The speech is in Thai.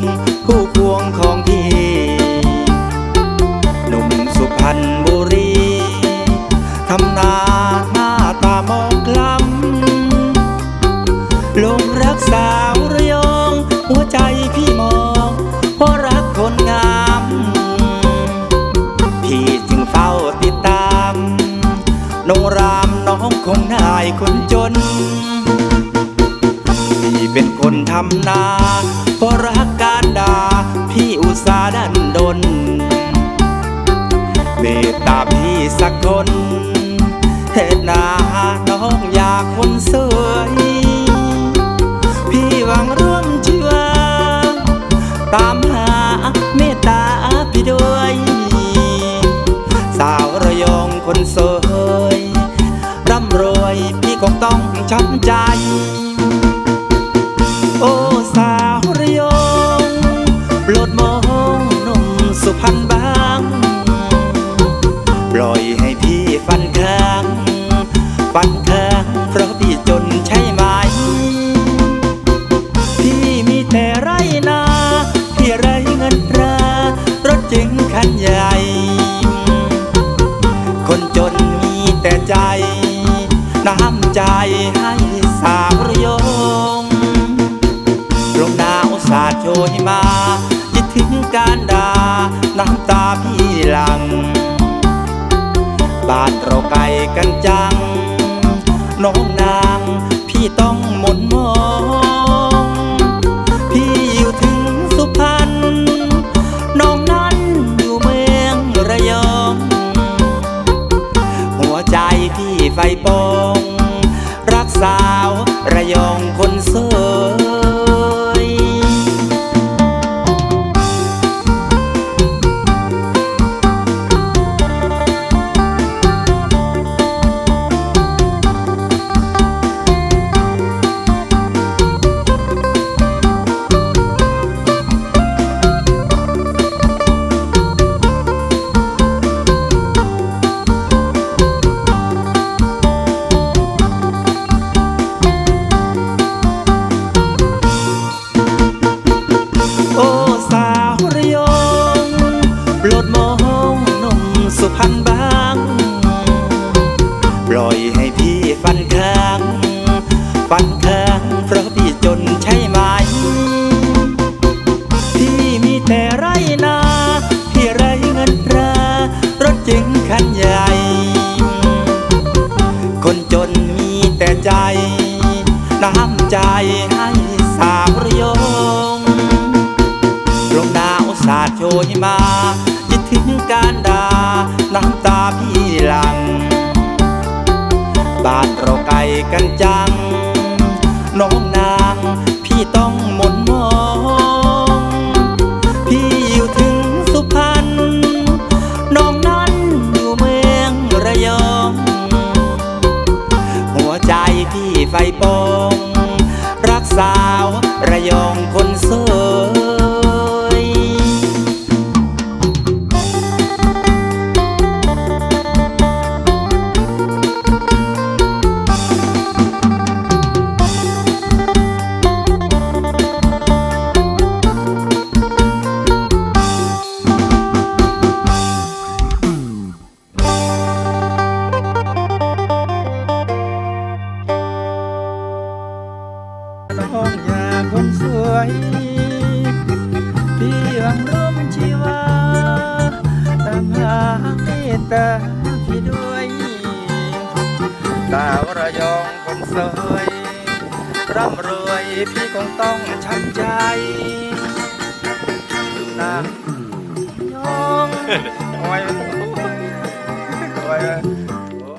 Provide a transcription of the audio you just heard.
ง คู่ควงของพี่หนุ่มสุพรรณบุรีทำนาหน้าตามองคล้ำลงรักสาวเระยอง หัวใจพี่มองเพราะรักคนงาม พี่จึงเฝ้าติดตามน้องรามน้องคงนายคนจน พี่เป็นคนทำนาเพราะรัก ตสาดันดนเมตตาพี่สักคนเหตุนาน้องอยากคนสวยพี่หวังร่วมเชีวาตามหาเมตตาพี่ด้วย สาวระยองคนสวย ให้พี่ฟันข้างฟันข้างเพราะพี่จนใช่ไหม พี่มีแต่ไรนา พี่ไรเงินตรารถจึงคันใหญ่ คนจนมีแต่ใจ น้ำใจให้สาวระยงลมหนาวสาดโชยมาคิดถึงการดาน้ำตาพี่ ใจพี่ไฟปอง รักสาวระยองคนโซ่ ปล่อยให้พี่ฟันข้าง ฟันข้างเพราะพี่จนใช่ไหม พี่มีแต่ไรนา พี่ไรเงินตรารถจึงคันใหญ่ คนจนมีแต่ใจ น้ำใจให้สาวระยองลมหนาวสาดโชยมาคิดถึงการดาน้ำตาพี่หลัง บ้านเราไกลกันจัง น้องนางพี่ต้องหมนมอง พี่อยู่ถึงสุพรรณน้องนั้นอยู่เมืองระยอง หัวใจพี่ไฟปอง รักสาวระยอง น้องอยากคนสวย พี่หวังร่วมชีวา ตามหาเมตตาพี่ด้วยสาวระยองคนสวยร่ำรวยพี่คงต้องช้ำใจนางยองโอ้ยโอ้ย